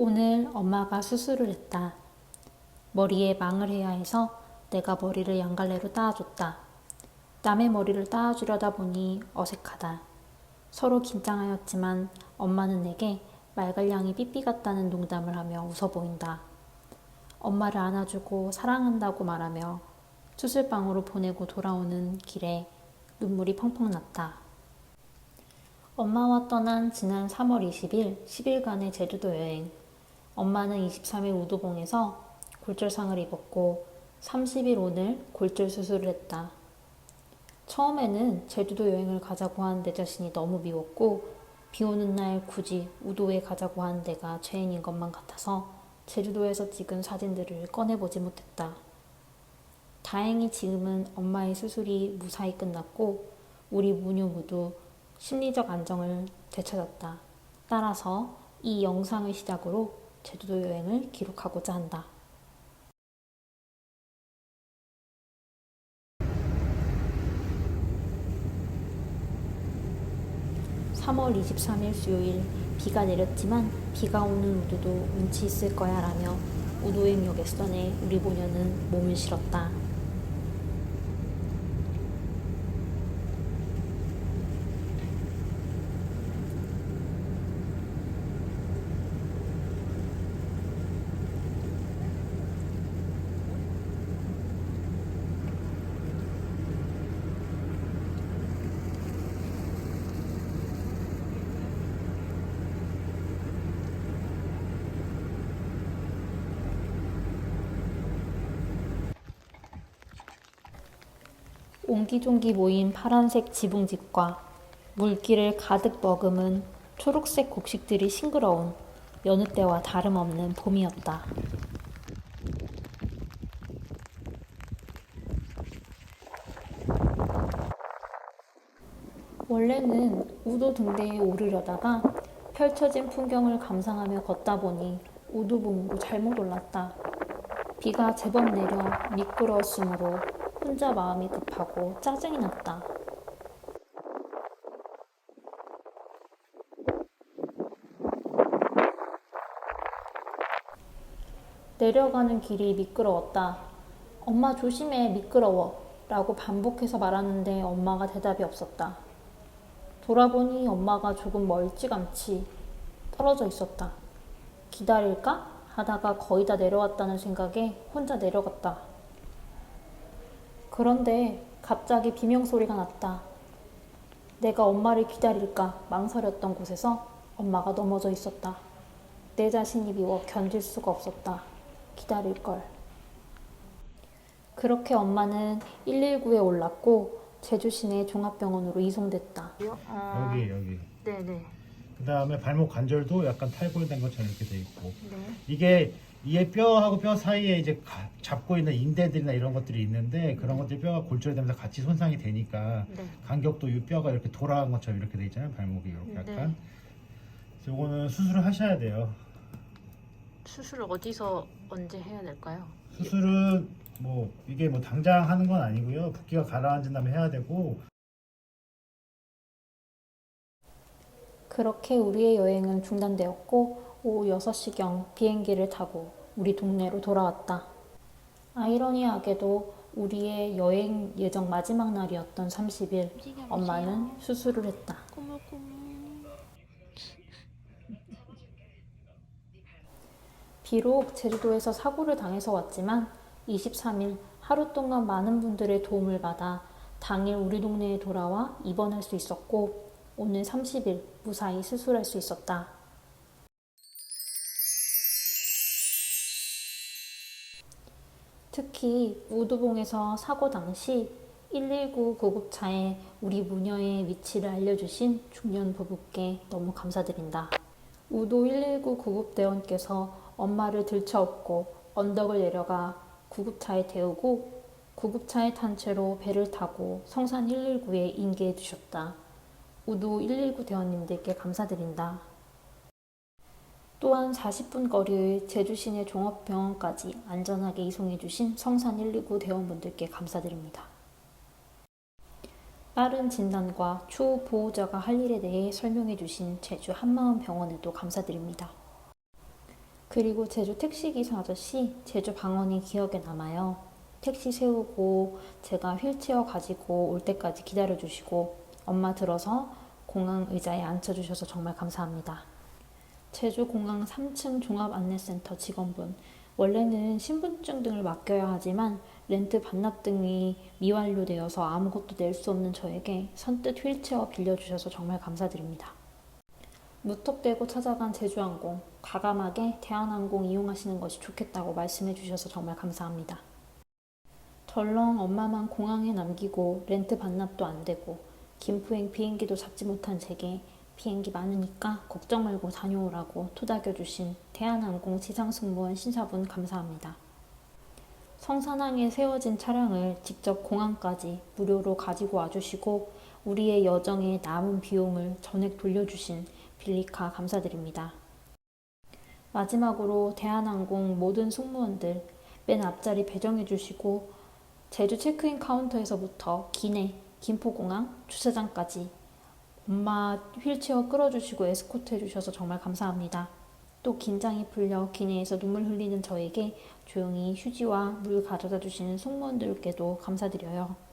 오늘 엄마가 수술을 했다. 머리에 망을 해야 해서 내가 머리를 양갈래로 따아줬다. 남의 머리를 따아주려다 보니 어색하다. 서로 긴장하였지만 엄마는 내게 말갈량이 삐삐 같다는 농담을 하며 웃어 보인다. 엄마를 안아주고 사랑한다고 말하며 수술방으로 보내고 돌아오는 길에 눈물이 펑펑 났다. 엄마와 떠난 지난 3월 20일 10일간의 제주도 여행. 엄마는 23일 우도봉에서 골절상을 입었고 30일 오늘 골절 수술을 했다. 처음에는 제주도 여행을 가자고 한내 자신이 너무 미웠고 비 오는 날 굳이 우도에 가자고 한 내가 죄인인 것만 같아서 제주도에서 찍은 사진들을 꺼내보지 못했다. 다행히 지금은 엄마의 수술이 무사히 끝났고 우리 무녀 모두 심리적 안정을 되찾았다. 따라서 이 영상을 시작으로 제주도 여행을 기록하고자 한다. 3월 23일 수요일 비가 내렸지만 비가 오는 우도도 운치 있을 거야 라며 우도행역에 수단에 우리 보녀는 몸을 실었다. 옹기종기 모인 파란색 지붕집과 물기를 가득 머금은 초록색 곡식들이 싱그러운 여느 때와 다름없는 봄이었다. 원래는 우도 등대에 오르려다가 펼쳐진 풍경을 감상하며 걷다 보니 우도봉으로 잘못 올랐다. 비가 제법 내려 미끄러웠으므로 혼자 마음이 급하고 짜증이 났다. 내려가는 길이 미끄러웠다. 엄마 조심해, 미끄러워. 라고 반복해서 말하는데 엄마가 대답이 없었다. 돌아보니 엄마가 조금 멀찌감치 떨어져 있었다. 기다릴까? 하다가 거의 다 내려왔다는 생각에 혼자 내려갔다. 그런데 갑자기 비명소리가 났다. 내가 엄마를 기다릴까 망설였던 곳에서 엄마가 넘어져 있었다. 내 자신이 미워 견딜 수가 없었다. 기다릴 걸. 그렇게 엄마는 119에 올랐고 제주 시내 종합병원으로 이송됐다. 여기 여기. 네네. 그 다음에 발목 관절도 약간 탈골된 것처럼 이렇게 돼 있고 네. 이게 이에 뼈하고 뼈 사이에 이제 가- 잡고 있는 인대들이나 이런 것들이 있는데 그런 것들이 뼈가 골절되면서 같이 손상이 되니까 네. 간격도 이 뼈가 이렇게 돌아간 것처럼 이렇게 돼 있잖아요 발목이 이렇게 네. 약간 그래서 요거는 수술을 하셔야 돼요 수술을 어디서 언제 해야 될까요? 수술은 뭐 이게 뭐 당장 하는 건 아니고요 붓기가 가라앉은 다음에 해야 되고 그렇게 우리의 여행은 중단되었고 오후 6시경 비행기를 타고 우리 동네로 돌아왔다. 아이러니하게도 우리의 여행 예정 마지막 날이었던 30일 엄마는 수술을 했다. 비록 제주도에서 사고를 당해서 왔지만 23일 하루 동안 많은 분들의 도움을 받아 당일 우리 동네에 돌아와 입원할 수 있었고 오늘 30일 무사히 수술할 수 있었다. 특히 우두봉에서 사고 당시 119 구급차에 우리 무녀의 위치를 알려주신 중년 부부께 너무 감사드린다. 우도 119 구급대원께서 엄마를 들쳐업고 언덕을 내려가 구급차에 태우고 구급차에 탄 채로 배를 타고 성산 119에 인계해 주셨다. 우도 119 대원님들께 감사드린다. 또한 40분 거리의 제주 시내 종합병원까지 안전하게 이송해 주신 성산 119 대원분들께 감사드립니다. 빠른 진단과 추후 보호자가 할 일에 대해 설명해 주신 제주 한마음병원에도 감사드립니다. 그리고 제주 택시기사 아저씨 제주 방언이 기억에 남아요. 택시 세우고 제가 휠체어 가지고 올 때까지 기다려주시고 엄마 들어서 공항 의자에 앉혀주셔서 정말 감사합니다. 제주 공항 3층 종합안내센터 직원분. 원래는 신분증 등을 맡겨야 하지만 렌트 반납 등이 미완료되어서 아무것도 낼 수 없는 저에게 선뜻 휠체어 빌려주셔서 정말 감사드립니다. 무턱대고 찾아간 제주항공. 과감하게 대한항공 이용하시는 것이 좋겠다고 말씀해 주셔서 정말 감사합니다. 덜렁 엄마만 공항에 남기고 렌트 반납도 안 되고 김포행 비행기도 잡지 못한 제게 비행기 많으니까 걱정 말고 다녀오라고 토닥여 주신 대한항공 지상승무원 신사분 감사합니다. 성산항에 세워진 차량을 직접 공항까지 무료로 가지고 와주시고 우리의 여정에 남은 비용을 전액 돌려주신 빌리카 감사드립니다. 마지막으로 대한항공 모든 승무원들 맨 앞자리 배정해 주시고 제주 체크인 카운터에서부터 기내, 김포공항, 주차장까지 엄마 휠체어 끌어주시고 에스코트 해주셔서 정말 감사합니다. 또 긴장이 풀려 기내에서 눈물 흘리는 저에게 조용히 휴지와 물 가져다 주시는 승무원들께도 감사드려요.